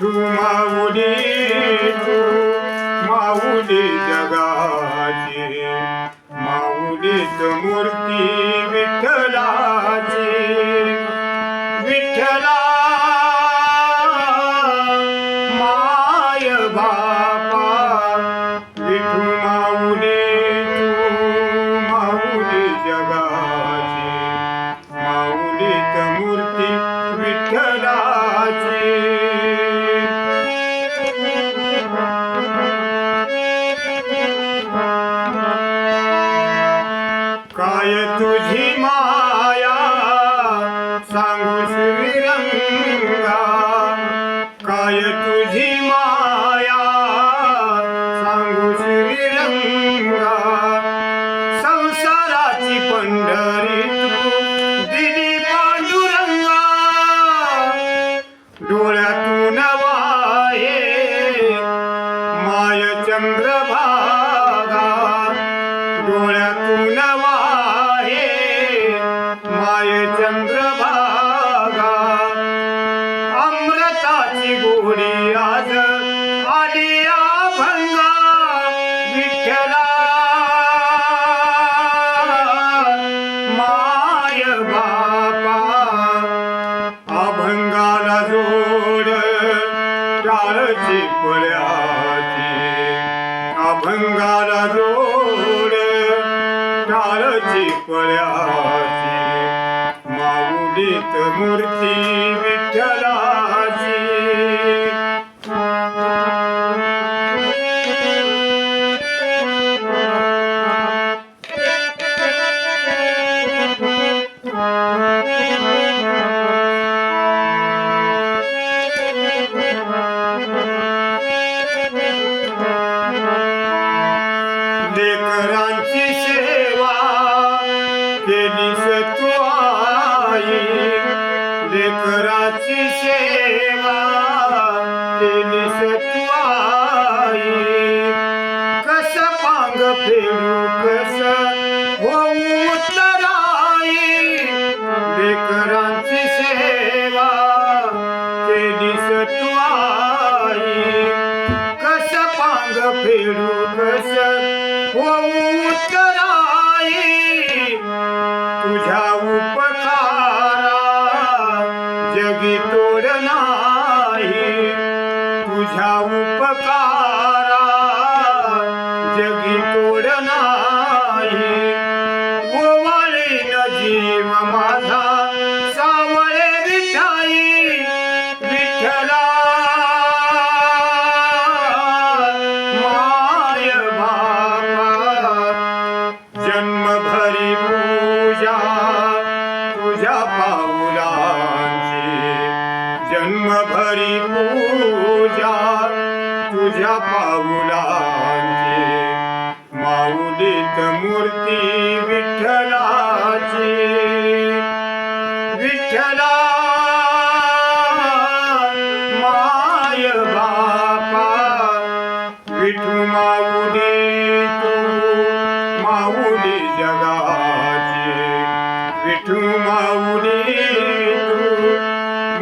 विठू माऊली तू माऊली जगाची माऊलीत मूर्ती विठ्ठलाची विठ्ठला अमृताची आज आली भंगा विठ्ठला. माय बापा अभंगाला जोड टाळची पळ्याची अभंगाला जोड टाळची पळ्याची माऊलीत मूर्ती लेकराची सेवा केली तू कस पांग फेडू कस होऊ तराई लेकरांची सेवा केली तू कस पांग फेडू कस होऊ तराई तुझ्या उपकारा जगी तोड नाही तुझ्या उपकारा जगी तोड जन्मभरी पूजा तुझ्या पाऊलांची. माऊलीत मूर्ती विठ्ठलाची. विठ्ठला माय बापा विठू माऊली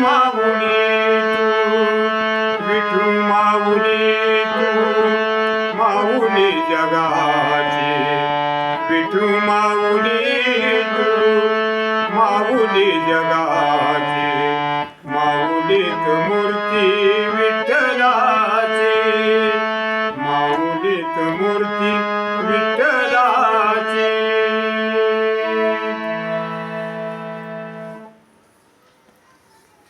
माऊली विठू माऊली तू माऊली जगाची विठू माऊली तू माऊली जगाची तुम